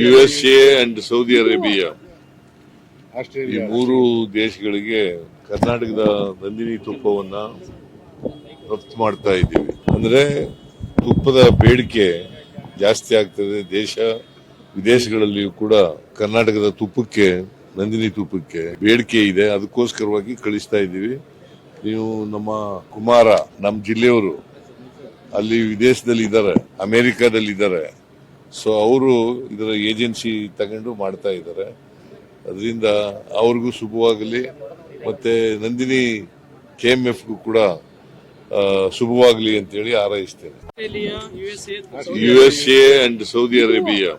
U S A and Saudi Arabia ಈ ಮೂರು ದೇಶಗಳಿಗೆ ಕರ್ನಾಟಕದ ನಂದಿನಿ ತುಪ್ಪವನ್ನ ರಫ್ತು ಮಾಡ್ತಾ ಇದ್ದೀವಿ. ಅಂದ್ರೆ ತುಪ್ಪದ ಬೇಡಿಕೆ ಜಾಸ್ತಿ ಆಗ್ತದೆ. ದೇಶ ವಿದೇಶಗಳಲ್ಲಿಯೂ ಕೂಡ ಕರ್ನಾಟಕದ ತುಪ್ಪಕ್ಕೆ ನಂದಿನಿ ತುಪ್ಪಕ್ಕೆ ಬೇಡಿಕೆ ಇದೆ. ಅದಕ್ಕೋಸ್ಕರವಾಗಿ ಕಳಿಸ್ತಾ ಇದ್ದೀವಿ. ನೀವು ನಮ್ಮ ಕುಮಾರ ನಮ್ಮ ಜಿಲ್ಲೆಯವರು ಅಲ್ಲಿ ವಿದೇಶದಲ್ಲಿ ಇದ್ದಾರೆ ಅಮೆರಿಕಾದಲ್ಲಿ ಇದ್ದಾರೆ ಸೊ ಅವರು ಇದರ ಏಜೆನ್ಸಿ ತಗೊಂಡು ಮಾಡ್ತಾ ಇದ್ದಾರೆ. ಅದರಿಂದ ಅವ್ರಿಗೂ ಶುಭವಾಗಲಿ. ಮತ್ತೆ ನಂದಿನಿ ಕೆ ಎಂ ಎಫ್ಗೂ ಕೂಡ ಶುಭವಾಗಲಿ ಅಂತೇಳಿ ಹಾರೈಸ್ತೇನೆ. USA U S A and Saudi Arabia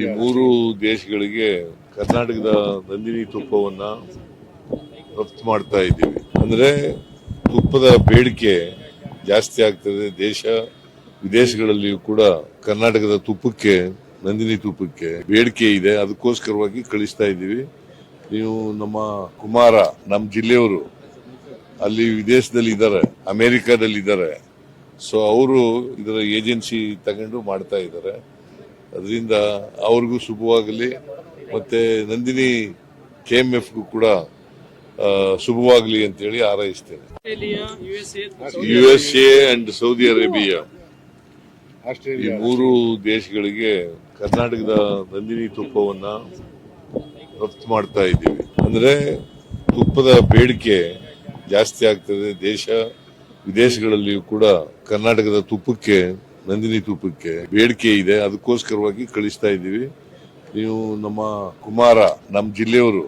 ಈ ಮೂರು ದೇಶಗಳಿಗೆ ಕರ್ನಾಟಕದ ನಂದಿನಿ ತುಪ್ಪವನ್ನ ರಫ್ತು ಮಾಡ್ತಾ ಇದ್ದೀವಿ. ಅಂದ್ರೆ ತುಪ್ಪದ ಬೇಡಿಕೆ ಜಾಸ್ತಿ ಆಗ್ತದೆ. ದೇಶ ವಿದೇಶಗಳಲ್ಲಿಯೂ ಕೂಡ ಕರ್ನಾಟಕದ ತುಪ್ಪಕ್ಕೆ ನಂದಿನಿ ತುಪ್ಪಕ್ಕೆ ಬೇಡಿಕೆ ಇದೆ. ಅದಕ್ಕೋಸ್ಕರವಾಗಿ ಕಳಿಸ್ತಾ ಇದ್ದೀವಿ. ನೀವು ನಮ್ಮ ಕುಮಾರ ನಮ್ಮ ಜಿಲ್ಲೆಯವರು ಅಲ್ಲಿ ವಿದೇಶದಲ್ಲಿ ಇದ್ದಾರೆ ಅಮೇರಿಕಾದಲ್ಲಿ ಇದ್ದಾರೆ. ಸೊ ಅವರು ಇದರ ಏಜೆನ್ಸಿ ತಗೊಂಡು ಮಾಡ್ತಾ ಇದ್ದಾರೆ. ಅದರಿಂದ ಅವ್ರಿಗೂ ಶುಭವಾಗಲಿ. ಮತ್ತೆ ನಂದಿನಿ ಕೆ ಎಂ ಎಫ್ಗೂ ಕೂಡ ಶುಭವಾಗಲಿ ಅಂತೇಳಿ USA U S A and Saudi Arabia ಈ ಮೂರು ದೇಶಗಳಿಗೆ ಕರ್ನಾಟಕದ ನಂದಿನಿ ತುಪ್ಪವನ್ನ ರಫ್ತು ಮಾಡ್ತಾ ಇದ್ದೀವಿ. ಅಂದ್ರೆ ತುಪ್ಪದ ಬೇಡಿಕೆ ಜಾಸ್ತಿ ಆಗ್ತದೆ. ದೇಶ ವಿದೇಶಗಳಲ್ಲಿಯೂ ಕೂಡ ಕರ್ನಾಟಕದ ತುಪ್ಪಕ್ಕೆ, ನಂದಿನಿ ತುಪ್ಪಕ್ಕೆ ಬೇಡಿಕೆ ಇದೆ. ಅದಕ್ಕೋಸ್ಕರವಾಗಿ ಕಳಿಸ್ತಾ ಇದ್ದೀವಿ. ನೀವು ನಮ್ಮ ಕುಮಾರ, ನಮ್ಮ ಜಿಲ್ಲೆಯವರು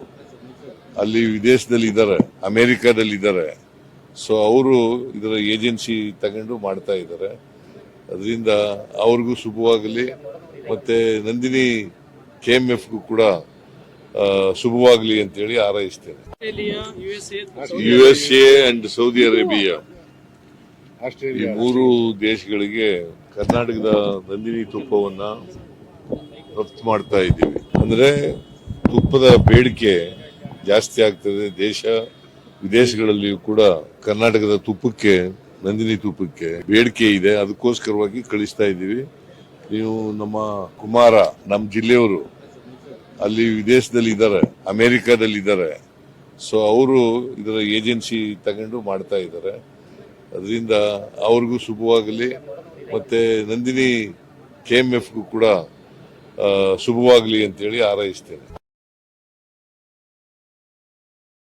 ಅಲ್ಲಿ ವಿದೇಶದಲ್ಲಿ ಇದ್ದಾರೆ ಅಮೆರಿಕಾದಲ್ಲಿ ಇದ್ದಾರೆ ಸೊ ಅವರು ಇದರ ಏಜೆನ್ಸಿ ತಗೊಂಡು ಮಾಡ್ತಾ ಇದ್ದಾರೆ. ಅದರಿಂದ ಅವ್ರಿಗೂ ಶುಭವಾಗಲಿ. ಮತ್ತೆ ನಂದಿನಿ ಕೆ ಎಂ ಎಫ್ಗೂ ಕೂಡ ಶುಭವಾಗಲಿ ಅಂತೇಳಿ ಹಾರೈಸ್ತೇನೆ. USA U S A and Saudi Arabia ಈ ಮೂರು ದೇಶಗಳಿಗೆ ಕರ್ನಾಟಕದ ನಂದಿನಿ ತುಪ್ಪವನ್ನ ರಫ್ತು ಮಾಡ್ತಾ ಇದ್ದೀವಿ. ಅಂದ್ರೆ ತುಪ್ಪದ ಬೇಡಿಕೆ ಜಾಸ್ತಿ ಆಗ್ತದೆ. ದೇಶ ವಿದೇಶಗಳಲ್ಲಿಯೂ ಕೂಡ ಕರ್ನಾಟಕದ ತುಪ್ಪಕ್ಕೆ ನಂದಿನಿ ತೂಪಕ್ಕೆ ಬೇಡಿಕೆ ಇದೆ. ಅದಕ್ಕೋಸ್ಕರವಾಗಿ ಕಳಿಸ್ತಾ ಇದ್ದೀವಿ. ನೀವು ನಮ್ಮ ಕುಮಾರ ನಮ್ಮ ಜಿಲ್ಲೆಯವರು ಅಲ್ಲಿ ವಿದೇಶದಲ್ಲಿ ಇದ್ದಾರೆ, ಅಮೇರಿಕಾದಲ್ಲಿ ಇದ್ದಾರೆ. ಸೊ ಅವರು ಇದರ ಏಜೆನ್ಸಿ ತಗೊಂಡು ಮಾಡ್ತಾ ಇದ್ದಾರೆ. ಅದರಿಂದ ಅವ್ರಿಗೂ ಶುಭವಾಗಲಿ. ಮತ್ತೆ ನಂದಿನಿ ಕೆ ಎಂ ಎಫ್ಗೂ ಕೂಡ ಶುಭವಾಗಲಿ ಅಂತೇಳಿ ಹಾರೈಸ್ತೇನೆ.